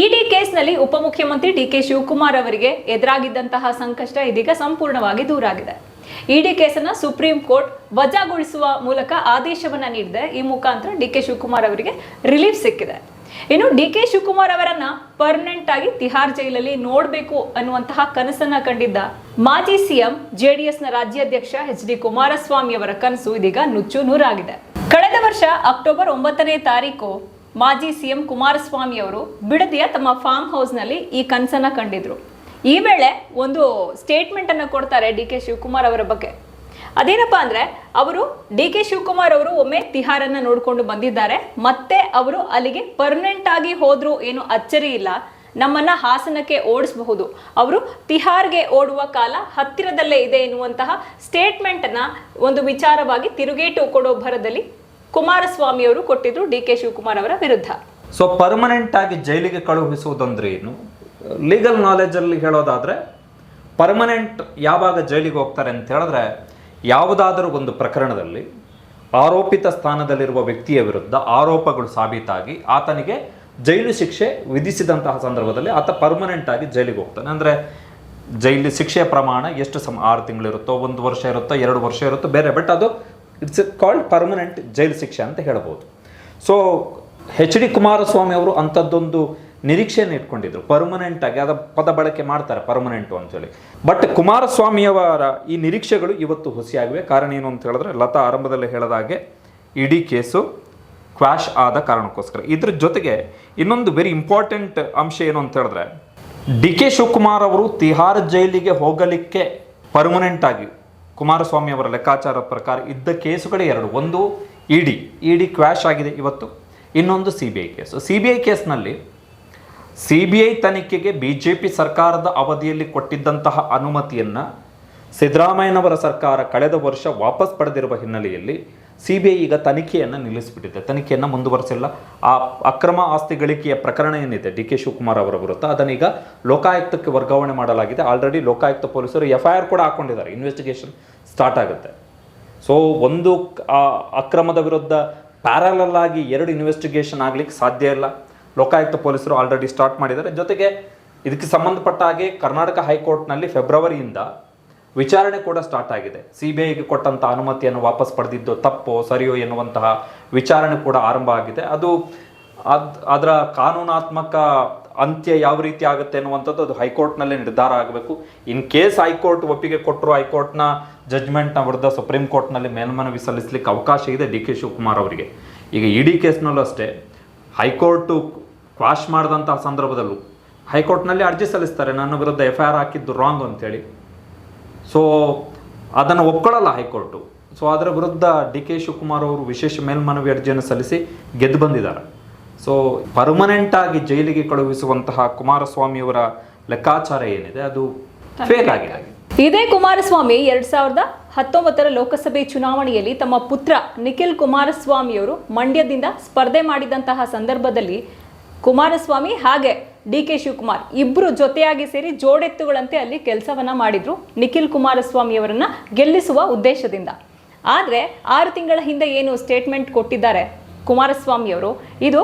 ಇಡಿ ಕೇಸ್ನಲ್ಲಿ ಉಪಮುಖ್ಯಮಂತ್ರಿ D K Shivakumar ಅವರಿಗೆ ಎದುರಾಗಿದ್ದಂತಹ ಸಂಕಷ್ಟ ಇದೀಗ ಸಂಪೂರ್ಣವಾಗಿ ದೂರಾಗಿದೆ. ಇಡಿ ಕೇಸನ್ನ ಸುಪ್ರೀಂ ಕೋರ್ಟ್ ವಜಾಗೊಳಿಸುವ ಮೂಲಕ ಆದೇಶವನ್ನ ನೀಡಿದೆ. ಈ ಮುಖಾಂತರ ಡಿ ಕೆ ಶಿವಕುಮಾರ್ ಅವರಿಗೆ ರಿಲೀಫ್ ಸಿಕ್ಕಿದೆ. ಇನ್ನು ಡಿ ಕೆ ಶಿವಕುಮಾರ್ ಅವರನ್ನ ಪರ್ಮನೆಂಟ್ ಆಗಿ ತಿಹಾರ್ ಜೈಲಲ್ಲಿ ನೋಡಬೇಕು ಅನ್ನುವಂತಹ ಕನಸನ್ನ ಕಂಡಿದ್ದ ಮಾಜಿ ಸಿಎಂ ಜೆಡಿಎಸ್ನ ರಾಜ್ಯಾಧ್ಯಕ್ಷ ಎಚ್ ಡಿ ಕುಮಾರಸ್ವಾಮಿ ಅವರ ಕನಸು ಇದೀಗ ನುಚ್ಚು ನೂರಾಗಿದೆ. ಕಳೆದ ವರ್ಷ ಅಕ್ಟೋಬರ್ ಒಂಬತ್ತನೇ ತಾರೀಕು ಮಾಜಿ ಸಿಎಂ ಕುಮಾರಸ್ವಾಮಿ ಅವರು ಬಿಡದಿಯ ತಮ್ಮ ಫಾರ್ಮ್ ಹೌಸ್ನಲ್ಲಿ ಈ ಕನಸನ್ನ ಕಂಡಿದ್ರು. ಈ ವೇಳೆ ಒಂದು ಸ್ಟೇಟ್ಮೆಂಟ್ ಅನ್ನು ಕೊಡ್ತಾರೆ ಡಿ ಕೆ ಶಿವಕುಮಾರ್ ಅವರ ಬಗ್ಗೆ. ಅದೇನಪ್ಪಾ ಅಂದ್ರೆ, ಅವರು ಡಿ ಕೆ ಶಿವಕುಮಾರ್ ಅವರು ಒಮ್ಮೆ ತಿಹಾರನ್ನ ನೋಡ್ಕೊಂಡು ಬಂದಿದ್ದಾರೆ. ಮತ್ತೆ ಅವರು ಅಲ್ಲಿಗೆ ಪರ್ಮನೆಂಟ್ ಆಗಿ ಹೋದ್ರು ಏನು ಅಚ್ಚರಿ ಇಲ್ಲ. ನಮ್ಮನ್ನ ಹಾಸನಕ್ಕೆ ಓಡಿಸಬಹುದು. ಅವರು ತಿಹಾರ್ಗೆ ಓಡುವ ಕಾಲ ಹತ್ತಿರದಲ್ಲೇ ಇದೆ ಎನ್ನುವಂತಹ ಸ್ಟೇಟ್ಮೆಂಟ್ ಅನ್ನ ಒಂದು ವಿಚಾರವಾಗಿ ತಿರುಗೇಟು ಕೊಡೋ ಭರದಲ್ಲಿ ಕುಮಾರಸ್ವಾಮಿ ಅವರು ಕೊಟ್ಟಿದ್ರು ಡಿ ಕೆ ಶಿವಕುಮಾರ್ ಅವರ ವಿರುದ್ಧ. ಸೊ ಪರ್ಮನೆಂಟ್ ಆಗಿ ಜೈಲಿಗೆ ಕಳುಹಿಸುವುದಂದ್ರೆ ಏನು ಲೀಗಲ್ ನಾಲೆಜಲ್ಲಿ ಹೇಳೋದಾದ್ರೆ ಪರ್ಮನೆಂಟ್ ಯಾವಾಗ ಜೈಲಿಗೆ ಹೋಗ್ತಾರೆ ಅಂತ ಹೇಳಿದ್ರೆ, ಯಾವುದಾದರೂ ಒಂದು ಪ್ರಕರಣದಲ್ಲಿ ಆರೋಪಿತ ಸ್ಥಾನದಲ್ಲಿರುವ ವ್ಯಕ್ತಿಯ ವಿರುದ್ಧ ಆರೋಪಗಳು ಸಾಬೀತಾಗಿ ಆತನಿಗೆ ಜೈಲು ಶಿಕ್ಷೆ ವಿಧಿಸಿದಂತಹ ಸಂದರ್ಭದಲ್ಲಿ ಆತ ಪರ್ಮನೆಂಟ್ ಆಗಿ ಜೈಲಿಗೆ ಹೋಗ್ತಾನೆ. ಅಂದರೆ ಜೈಲು ಶಿಕ್ಷೆಯ ಪ್ರಮಾಣ ಎಷ್ಟು ಸಮ ಆರು ತಿಂಗಳಿರುತ್ತೋ, ಒಂದು ವರ್ಷ ಇರುತ್ತೋ, ಎರಡು ವರ್ಷ ಇರುತ್ತೋ, ಬೇರೆ ಬಟ್ ಅದು ಇಟ್ಸ್ ಕಾಲ್ಡ್ ಪರ್ಮನೆಂಟ್ ಜೈಲು ಶಿಕ್ಷೆ ಅಂತ ಹೇಳ್ಬೋದು. ಸೊ ಹೆಚ್ ಡಿ ಕುಮಾರಸ್ವಾಮಿ ಅವರು ಅಂಥದ್ದೊಂದು ನಿರೀಕ್ಷೆಯನ್ನು ಇಟ್ಕೊಂಡಿದ್ರು. ಪರ್ಮನೆಂಟಾಗಿ ಅದ ಪದ ಬಳಕೆ ಮಾಡ್ತಾರೆ ಪರ್ಮನೆಂಟು ಅಂತೇಳಿ ಬಟ್ ಕುಮಾರಸ್ವಾಮಿಯವರ ಈ ನಿರೀಕ್ಷೆಗಳು ಇವತ್ತು ಹುಸಿಯಾಗಿವೆ. ಕಾರಣ ಏನು ಅಂತ ಹೇಳಿದ್ರೆ, ಲತಾ ಆರಂಭದಲ್ಲಿ ಹೇಳಿದ ಹಾಗೆ ಇಡೀ ಕೇಸು ಕ್ವಾಶ್ ಆದ ಕಾರಣಕ್ಕೋಸ್ಕರ. ಇದ್ರ ಜೊತೆಗೆ ಇನ್ನೊಂದು ವೆರಿ ಇಂಪಾರ್ಟೆಂಟ್ ಅಂಶ ಏನು ಅಂತ ಹೇಳಿದ್ರೆ, ಡಿ ಕೆ ಶಿವಕುಮಾರ್ ಅವರು ತಿಹಾರ್ ಜೈಲಿಗೆ ಹೋಗಲಿಕ್ಕೆ ಪರ್ಮನೆಂಟ್ ಆಗಿ ಕುಮಾರಸ್ವಾಮಿ ಅವರ ಲೆಕ್ಕಾಚಾರ ಪ್ರಕಾರ ಇದ್ದ ಕೇಸುಗಳೇ ಎರಡು. ಒಂದು, ಇಡಿ. ಇಡಿ ಕ್ವಾಶ್ ಆಗಿದೆ ಇವತ್ತು. ಇನ್ನೊಂದು C B I case. C B I ಕೇಸ್ನಲ್ಲಿ ಸಿ ಬಿ ಐ ತನಿಖೆಗೆ ಬಿ ಜೆ ಪಿ ಸರ್ಕಾರದ ಅವಧಿಯಲ್ಲಿ ಕೊಟ್ಟಿದ್ದಂತಹ ಅನುಮತಿಯನ್ನು ಸಿದ್ದರಾಮಯ್ಯನವರ ಸರ್ಕಾರ ಕಳೆದ ವರ್ಷ ವಾಪಸ್ ಪಡೆದಿರುವ ಹಿನ್ನೆಲೆಯಲ್ಲಿ ಸಿ ಬಿ ಐ ಈಗ ತನಿಖೆಯನ್ನು ನಿಲ್ಲಿಸಿಬಿಟ್ಟಿದೆ. ತನಿಖೆಯನ್ನು ಮುಂದುವರೆಸಿಲ್ಲ. ಆ ಅಕ್ರಮ ಆಸ್ತಿ ಗಳಿಕೆಯ ಪ್ರಕರಣ ಏನಿದೆ, ಡಿ ಕೆ ಶಿವಕುಮಾರ್ ಅವರ ವಿರುದ್ಧ, ಅದನ್ನೀಗ ಲೋಕಾಯುಕ್ತಕ್ಕೆ ವರ್ಗಾವಣೆ ಮಾಡಲಾಗಿದೆ. ಆಲ್ರೆಡಿ ಲೋಕಾಯುಕ್ತ ಪೊಲೀಸರು ಎಫ್ ಐ ಆರ್ ಕೂಡ ಹಾಕೊಂಡಿದ್ದಾರೆ. ಇನ್ವೆಸ್ಟಿಗೇಷನ್ ಸ್ಟಾರ್ಟ್ ಆಗುತ್ತೆ. ಸೊ ಒಂದು ಅಕ್ರಮದ ವಿರುದ್ಧ ಪ್ಯಾರಲಲ್ ಆಗಿ ಎರಡು ಇನ್ವೆಸ್ಟಿಗೇಷನ್ ಆಗಲಿಕ್ಕೆ ಸಾಧ್ಯ ಇಲ್ಲ. ಲೋಕಾಯುಕ್ತ ಪೊಲೀಸರು ಆಲ್ರೆಡಿ ಸ್ಟಾರ್ಟ್ ಮಾಡಿದ್ದಾರೆ. ಜೊತೆಗೆ ಇದಕ್ಕೆ ಸಂಬಂಧಪಟ್ಟ ಹಾಗೆ ಕರ್ನಾಟಕ ಹೈಕೋರ್ಟ್ನಲ್ಲಿ ಫೆಬ್ರವರಿಯಿಂದ ವಿಚಾರಣೆ ಕೂಡ ಸ್ಟಾರ್ಟ್ ಆಗಿದೆ. ಸಿ ಬಿ ಐಗೆ ಕೊಟ್ಟಂಥ ಅನುಮತಿಯನ್ನು ವಾಪಸ್ ಪಡೆದಿದ್ದು ತಪ್ಪೋ, ಸರಿಯೋ ಎನ್ನುವಂತಹ ವಿಚಾರಣೆ ಕೂಡ ಆರಂಭ ಆಗಿದೆ. ಅದು ಅದ್, ಅದರ ಕಾನೂನಾತ್ಮಕ ಅಂತ್ಯ ಯಾವ ರೀತಿ ಆಗುತ್ತೆ ಅನ್ನುವಂಥದ್ದು ಅದು ಹೈಕೋರ್ಟ್ನಲ್ಲೇ ನಿರ್ಧಾರ ಆಗಬೇಕು. ಇನ್ ಕೇಸ್ ಹೈಕೋರ್ಟ್ ಒಪ್ಪಿಗೆ ಕೊಟ್ಟರು, ಹೈಕೋರ್ಟ್ನ ಜಜ್ಮೆಂಟ್ನ ವಿರುದ್ಧ ಸುಪ್ರೀಂ ಕೋರ್ಟ್ನಲ್ಲಿ ಮೇಲ್ಮನವಿ ಸಲ್ಲಿಸಲಿಕ್ಕೆ ಅವಕಾಶ ಇದೆ ಡಿ ಕೆ ಶಿವಕುಮಾರ್ ಅವರಿಗೆ. ಈಗ ಇಡೀ ಕೇಸ್ನಲ್ಲೂ ಅಷ್ಟೇ, ಹೈಕೋರ್ಟು ಕ್ವಾಶ್ ಮಾಡಿದಂತಹ ಸಂದರ್ಭದಲ್ಲೂ ಹೈಕೋರ್ಟ್ನಲ್ಲಿ ಅರ್ಜಿ ಸಲ್ಲಿಸ್ತಾರೆ, ನನ್ನ ವಿರುದ್ಧ ಎಫ್ ಐ ಆರ್ ಹಾಕಿದ್ದು ರಾಂಗ್ ಅಂತೇಳಿ. ಸೊ ಅದನ್ನು ಒಪ್ಕೊಳ್ಳಲ್ಲ ಹೈಕೋರ್ಟು. ಸೊ ಅದರ ವಿರುದ್ಧ ಡಿ ಕೆ ಶಿವಕುಮಾರ್ ಅವರು ವಿಶೇಷ ಮೇಲ್ಮನವಿ ಅರ್ಜಿಯನ್ನು ಸಲ್ಲಿಸಿ ಗೆದ್ದು ಬಂದಿದ್ದಾರೆ. ಸೊ ಪರ್ಮನೆಂಟ್ ಆಗಿ ಜೈಲಿಗೆ ಕಳುಹಿಸುವಂತಹ ಕುಮಾರಸ್ವಾಮಿಯವರ ಲೆಕ್ಕಾಚಾರ ಏನಿದೆ ಅದು ಫೇಲ್ ಆಗಿದೆ. ಇದೇ ಕುಮಾರಸ್ವಾಮಿ ಎರಡ್ ಸಾವಿರದ ಹತ್ತೊಂಬತ್ತರ ಲೋಕಸಭೆ ಚುನಾವಣೆಯಲ್ಲಿ ತಮ್ಮ ಪುತ್ರ ನಿಖಿಲ್ ಕುಮಾರಸ್ವಾಮಿಯವರು ಮಂಡ್ಯದಿಂದ ಸ್ಪರ್ಧೆ ಮಾಡಿದಂತಹ ಸಂದರ್ಭದಲ್ಲಿ ಕುಮಾರಸ್ವಾಮಿ ಹಾಗೆ ಡಿ ಕೆ ಶಿವಕುಮಾರ್ ಇಬ್ಬರು ಜೊತೆಯಾಗಿ ಸೇರಿ ಜೋಡೆತ್ತುಗಳಂತೆ ಅಲ್ಲಿ ಕೆಲಸವನ್ನ ಮಾಡಿದ್ರು ನಿಖಿಲ್ ಕುಮಾರಸ್ವಾಮಿಯವರನ್ನ ಗೆಲ್ಲಿಸುವ ಉದ್ದೇಶದಿಂದ. ಆದರೆ ಆರು ತಿಂಗಳ ಹಿಂದೆ ಏನು ಸ್ಟೇಟ್ಮೆಂಟ್ ಕೊಟ್ಟಿದ್ದಾರೆ ಕುಮಾರಸ್ವಾಮಿ ಅವರು? ಇದು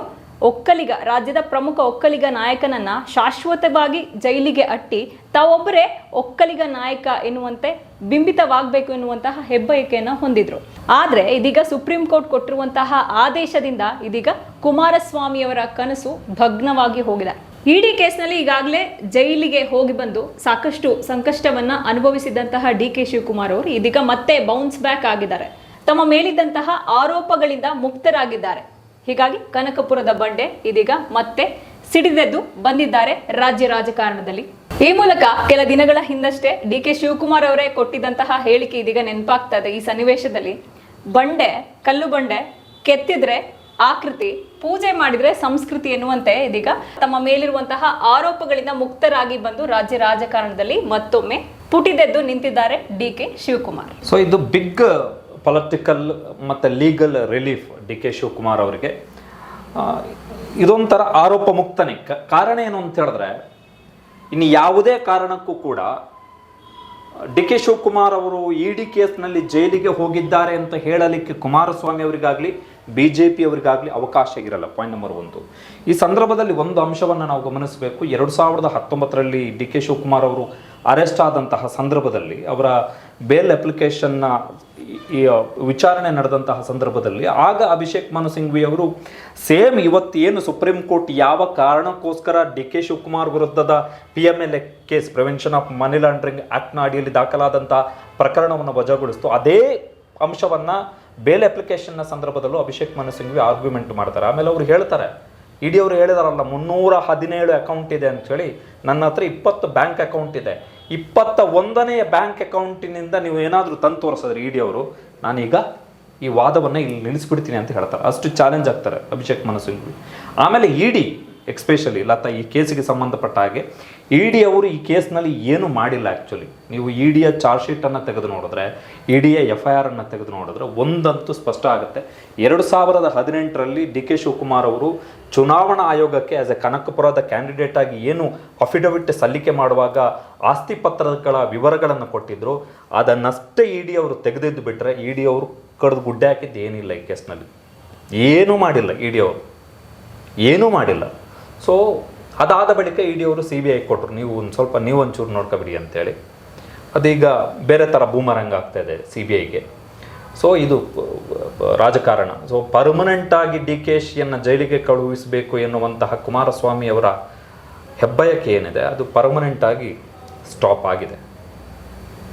ಒಕ್ಕಲಿಗ, ರಾಜ್ಯದ ಪ್ರಮುಖ ಒಕ್ಕಲಿಗ ನಾಯಕನನ್ನ ಶಾಶ್ವತವಾಗಿ ಜೈಲಿಗೆ ಅಟ್ಟಿ ತಾವೊಬ್ಬರೇ ಒಕ್ಕಲಿಗ ನಾಯಕ ಎನ್ನುವಂತೆ ಬಿಂಬಿತವಾಗಬೇಕು ಎನ್ನುವಂತಹ ಹೆಬ್ಬಯಕೆಯನ್ನು ಹೊಂದಿದ್ರು. ಆದ್ರೆ ಇದೀಗ ಸುಪ್ರೀಂ ಕೋರ್ಟ್ ಕೊಟ್ಟಿರುವಂತಹ ಆದೇಶದಿಂದ ಇದೀಗ ಕುಮಾರಸ್ವಾಮಿಯವರ ಕನಸು ಭಗ್ನವಾಗಿ ಹೋಗಿದೆ. ಇಡಿ ಕೇಸ್ನಲ್ಲಿ ಈಗಾಗಲೇ ಜೈಲಿಗೆ ಹೋಗಿ ಬಂದು ಸಾಕಷ್ಟು ಸಂಕಷ್ಟವನ್ನ ಅನುಭವಿಸಿದಂತಹ ಡಿ ಕೆ ಶಿವಕುಮಾರ್ ಅವರು ಇದೀಗ ಮತ್ತೆ ಬೌನ್ಸ್ ಬ್ಯಾಕ್ ಆಗಿದ್ದಾರೆ. ತಮ್ಮ ಮೇಲಿದ್ದಂತಹ ಆರೋಪಗಳಿಂದ ಮುಕ್ತರಾಗಿದ್ದಾರೆ. ಹೀಗಾಗಿ ಕನಕಪುರದ ಬಂಡೆ ಇದೀಗ ಮತ್ತೆ ಸಿಡಿದೆದ್ದು ಬಂದಿದ್ದಾರೆ ರಾಜ್ಯ ರಾಜಕಾರಣದಲ್ಲಿ. ಈ ಮೂಲಕ ಕೆಲ ದಿನಗಳ ಹಿಂದಷ್ಟೇ ಡಿ ಕೆ ಶಿವಕುಮಾರ್ ಅವರೇ ಕೊಟ್ಟಿದ್ದಂತಹ ಹೇಳಿಕೆ ಇದೀಗ ನೆನಪಾಗ್ತಾ ಇದೆ ಈ ಸನ್ನಿವೇಶದಲ್ಲಿ. ಬಂಡೆ, ಕಲ್ಲು ಬಂಡೆ ಕೆತ್ತಿದ್ರೆ ಆಕೃತಿ ಪೂಜೆ ಮಾಡಿದ್ರೆ ಸಂಸ್ಕೃತಿ ಎನ್ನುವಂತೆ ಇದೀಗ ತಮ್ಮ ಮೇಲಿರುವಂತಹ ಆರೋಪಗಳಿಂದ ಮುಕ್ತರಾಗಿ ಬಂದು ರಾಜ್ಯ ರಾಜಕಾರಣದಲ್ಲಿ ಮತ್ತೊಮ್ಮೆ ಪುಟಿದೆದ್ದು ನಿಂತಿದ್ದಾರೆ ಡಿ ಕೆ ಶಿವಕುಮಾರ್. ಸೊ ಇದು ಬಿಗ್ ಪೊಲಿಟಿಕಲ್ ಮತ್ತು legal relief D K Shivakumar ಅವರಿಗೆ. ಇದೊಂಥರ ಆರೋಪ ಮುಕ್ತನೆ. ಕಾರಣ ಏನು ಅಂತ ಹೇಳಿದ್ರೆ, ಇನ್ನು ಯಾವುದೇ ಕಾರಣಕ್ಕೂ ಕೂಡ ಡಿ ಕೆ ಶಿವಕುಮಾರ್ ಅವರು ಇ ಡಿ ಕೇಸ್ನಲ್ಲಿ ಜೈಲಿಗೆ ಹೋಗಿದ್ದಾರೆ ಅಂತ ಹೇಳಲಿಕ್ಕೆ ಕುಮಾರಸ್ವಾಮಿ ಅವರಿಗಾಗಲಿ ಬಿ ಜೆ ಪಿಯವರಿಗಾಗಲಿ ಅವಕಾಶ ಇರಲ್ಲ. ಪಾಯಿಂಟ್ ನಂಬರ್ ಒಂದು ಈ ಸಂದರ್ಭದಲ್ಲಿ ಒಂದು ಅಂಶವನ್ನು ನಾವು ಗಮನಿಸಬೇಕು. ಎರಡು ಸಾವಿರದ ಹತ್ತೊಂಬತ್ತರಲ್ಲಿ ಡಿ ಕೆ ಶಿವಕುಮಾರ್ ಅವರು ಅರೆಸ್ಟ್ ಆದಂತಹ ಸಂದರ್ಭದಲ್ಲಿ, ಅವರ ಬೇಲ್ ಅಪ್ಲಿಕೇಶನ್ನ ಈ ವಿಚಾರಣೆ ನಡೆದಂತಹ ಸಂದರ್ಭದಲ್ಲಿ, ಆಗ ಅಭಿಷೇಕ್ ಮನು ಸಿಂಘ್ವಿ ಅವರು ಸೇಮ್ ಇವತ್ತು ಏನು ಸುಪ್ರೀಂ ಕೋರ್ಟ್ ಯಾವ ಕಾರಣಕ್ಕೋಸ್ಕರ ಡಿ ಕೆ ಶಿವಕುಮಾರ್ ವಿರುದ್ಧದ P M L A case prevention of money laundering ಆ್ಯಕ್ಟ್ನ ಅಡಿಯಲ್ಲಿ ದಾಖಲಾದಂತಹ ಪ್ರಕರಣವನ್ನು ವಜಾಗೊಳಿಸ್ತು, ಅದೇ ಅಂಶವನ್ನ ಬೇಲ್ ಅಪ್ಲಿಕೇಶನ್ನ ಸಂದರ್ಭದಲ್ಲೂ ಅಭಿಷೇಕ್ ಮನು ಸಿಂಘ್ವಿ ಆರ್ಗ್ಯುಮೆಂಟ್ ಮಾಡ್ತಾರೆ. ಆಮೇಲೆ ಅವರು ಹೇಳ್ತಾರೆ ಇಡಿ ಅವರು ಹೇಳಿದಾರಲ್ಲ, ಮುನ್ನೂರ ಹದಿನೇಳು ಅಕೌಂಟ್ ಇದೆ ಅಂತ ಹೇಳಿ. ನನ್ನ ಹತ್ರ ಇಪ್ಪತ್ತು ಬ್ಯಾಂಕ್ ಅಕೌಂಟ್ ಇದೆ. ಇಪ್ಪತ್ತ ಒಂದನೆಯ ಬ್ಯಾಂಕ್ ಅಕೌಂಟಿನಿಂದ ನೀವು ಏನಾದರೂ ತಂದು ತೋರಿಸಿದ್ರೆ ಇಡಿ ಅವರು ನಾನೀಗ ಈ ವಾದವನ್ನು ಇಲ್ಲಿ ನಿಲ್ಲಿಸ್ಬಿಡ್ತೀನಿ ಅಂತ ಹೇಳ್ತಾರೆ. ಅಷ್ಟು ಚಾಲೆಂಜ್ ಆಗ್ತಾರೆ ಅಭಿಷೇಕ್ ಮನು ಆಮೇಲೆ ಇಡಿ ಎಕ್ಸ್ಪೆಷಲಿ ಲತಾ, ಈ ಕೇಸಿಗೆ ಸಂಬಂಧಪಟ್ಟ ಹಾಗೆ ಇ ಡಿ ಅವರು ಈ ಕೇಸ್ನಲ್ಲಿ ಏನು ಮಾಡಿಲ್ಲ ಆ್ಯಕ್ಚುಲಿ ನೀವು ಇ ಡಿಯ ಚಾರ್ಜ್ ಶೀಟನ್ನು ತೆಗೆದು ನೋಡಿದ್ರೆ ಇ ಡಿಯ ಎಫ್ ಐ ಆರನ್ನು ತೆಗೆದು ನೋಡಿದ್ರೆ ಒಂದಂತೂ ಸ್ಪಷ್ಟ ಆಗುತ್ತೆ. ಎರಡು ಸಾವಿರದ ಹದಿನೆಂಟರಲ್ಲಿ ಡಿ ಕೆ ಶಿವಕುಮಾರ್ ಅವರು ಚುನಾವಣಾ ಆಯೋಗಕ್ಕೆ ಆ್ಯಸ್ ಎ ಕನಕಪುರದ ಕ್ಯಾಂಡಿಡೇಟ್ ಆಗಿ ಏನು ಅಫಿಡವಿಟ್ ಸಲ್ಲಿಕೆ ಮಾಡುವಾಗ ಆಸ್ತಿ ಪತ್ರಗಳ ವಿವರಗಳನ್ನು ಕೊಟ್ಟಿದ್ದರು ಅದನ್ನಷ್ಟೇ ಇ ಡಿ ಅವರು ತೆಗೆದಿದ್ದು ಬಿಟ್ಟರೆ ಇ ಡಿ ಅವರು ಕಡ್ದು ಗುಡ್ಡೆ ಹಾಕಿದ್ದು ಏನಿಲ್ಲ ಈ ಕೇಸ್ನಲ್ಲಿ. ಏನೂ ಮಾಡಿಲ್ಲ ಇ ಡಿ ಅವರು. ಏನೂ ಮಾಡಿಲ್ಲ. ಸೊ ಅದಾದ ಬಳಿಕ ಇ ಡಿ ಅವರು ಸಿ ಬಿ ಐ ಕೊಟ್ಟರು. ನೀವು ಒಂದು ಸ್ವಲ್ಪ, ನೀವು ಒಂಚೂರು ನೋಡ್ಕೊಬಿಡಿ ಅಂತೇಳಿ. ಅದೀಗ ಬೇರೆ ಥರ ಬೂಮರಂಗ್ ಆಗ್ತಾ ಇದೆ ಸಿ ಬಿ ಐಗೆ ಸೊ ಇದು ರಾಜಕಾರಣ. ಸೊ ಪರ್ಮನೆಂಟಾಗಿ ಡಿ ಕೆ ಶಿಯನ್ನು ಜೈಲಿಗೆ ಕಳುಹಿಸಬೇಕು ಎನ್ನುವಂತಹ ಕುಮಾರಸ್ವಾಮಿ ಅವರ ಹೆಬ್ಬಯಕೆ ಏನಿದೆ, ಅದು ಪರ್ಮನೆಂಟಾಗಿ ಸ್ಟಾಪ್ ಆಗಿದೆ.